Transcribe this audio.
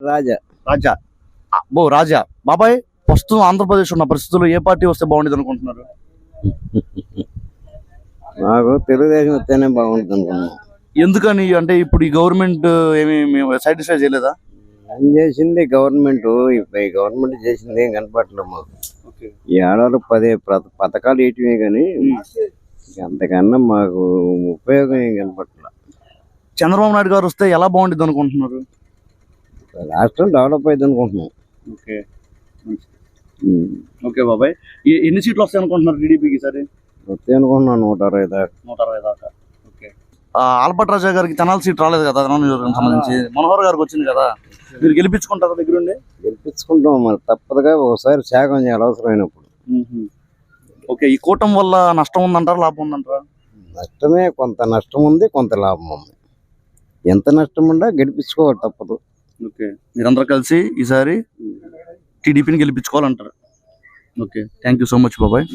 రాజా. రాజా. బో రాజా. బాబాయ్ ప్రస్తుతం ఆంధ్రప్రదేశ్ ఉన్న పరిస్థితుల్లో ఏ పార్టీ వస్తే బాగుండేది అనుకుంటున్నారు? నాకు తెలుగుదేశం వస్తేనే బాగుంటుంది అనుకున్నాం ఎందుకని? అంటే ఇప్పుడు ఈ గవర్నమెంట్ ఏమి సాటిస్ఫై చేయలేదా? ఏం చేసింది గవర్నమెంట్? ఇప్పుడు ఈ గవర్నమెంట్ చేసింది ఏం కనపడలేదు మాకు. ఈ ఆడవాళ్ళు పదే పథకాలు ఇటువే కానీ అంతకన్నా మాకు ఉపయోగం ఏం కనపడలేదు చంద్రబాబు నాయుడు గారు వస్తే ఎలా బాగుండేది అనుకుంటున్నారు? రాష్ట్రం డెవలప్ అయింది అనుకుంటున్నాం. ఓకే. ఓకే బాబాయ్. ఎన్ని సీట్లు వస్తాయి అనుకుంటున్నారు టీడీపీకి సరే? వస్తాయి అనుకుంటున్నాం నూట అరవై దాకా. నూట అరవై దాకా. ఓకే. ఆల్బర్ట్ రాజా గారికి తెనాలి సీట్ రాలేదు కదా తెనాలి నియోజకవర్గం సంబంధించి. మనోహర్ గారికి వచ్చింది కదా. మీరు గెలిపించుకుంటారా దగ్గరుండి? గెలిపించుకుంటాం మరి తప్పదుగా ఒకసారి త్యాగం చేయాలి అవసరమైనప్పుడు. ఓకే ఈ కూటమి వల్ల నష్టం ఉందంటారా లాభం ఉందంటారా? నష్టమే కొంత నష్టం ఉంది కొంత లాభం ఉంది. ఎంత నష్టం ఉండా గెలిపించుకోవాలి తప్పదు. ఓకే. మీరందరూ కలిసి ఈసారి టీడీపీని గెలిపించుకోవాలంటారు. Okay. Thank you so much బాబాయ్.